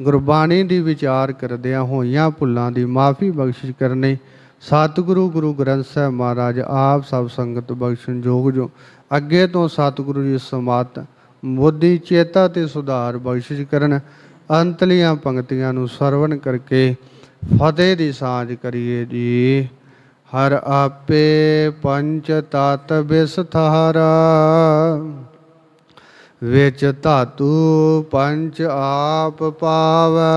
ਗੁਰਬਾਣੀ ਦੀ ਵਿਚਾਰ ਕਰਦਿਆਂ ਹੋਈਆਂ ਭੁੱਲਾਂ ਦੀ ਮਾਫੀ ਬਖਸ਼ਿਸ਼ ਕਰਨੀ, ਸਤਿਗੁਰੂ ਗੁਰੂ ਗ੍ਰੰਥ ਸਾਹਿਬ ਮਹਾਰਾਜ ਆਪ ਸਭ ਸੰਗਤ ਬਖਸ਼ਣ ਜੋਗ ਜੋ, ਅੱਗੇ ਤੋਂ ਸਤਿਗੁਰੂ ਜੀ ਸਮਾਤ, ਬੁੱਧੀ, ਚੇਤਾ ਤੇ ਸੁਧਾਰ ਬਖਸ਼ਿਸ਼ ਕਰਨ ਅੰਤਲੀਆਂ ਪੰਕਤੀਆਂ ਨੂੰ ਸਰਵਣ ਕਰਕੇ ਫਤਿਹ ਦੀ ਸਾਂਝ ਕਰੀਏ ਜੀ। ਹਰ ਆਪੇ ਪੰਚ ਤਤ ਵਿਸਥਾਰਾ ਵਿੱਚ ਧਾਤੂ ਪੰਚ ਆਪ ਪਾਵੈ।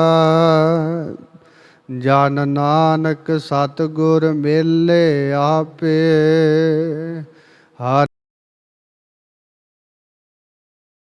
ਜਨ ਨਾਨਕ ਸਤਿਗੁਰ ਮੇਲੇ ਆਪੇ। ਹਰ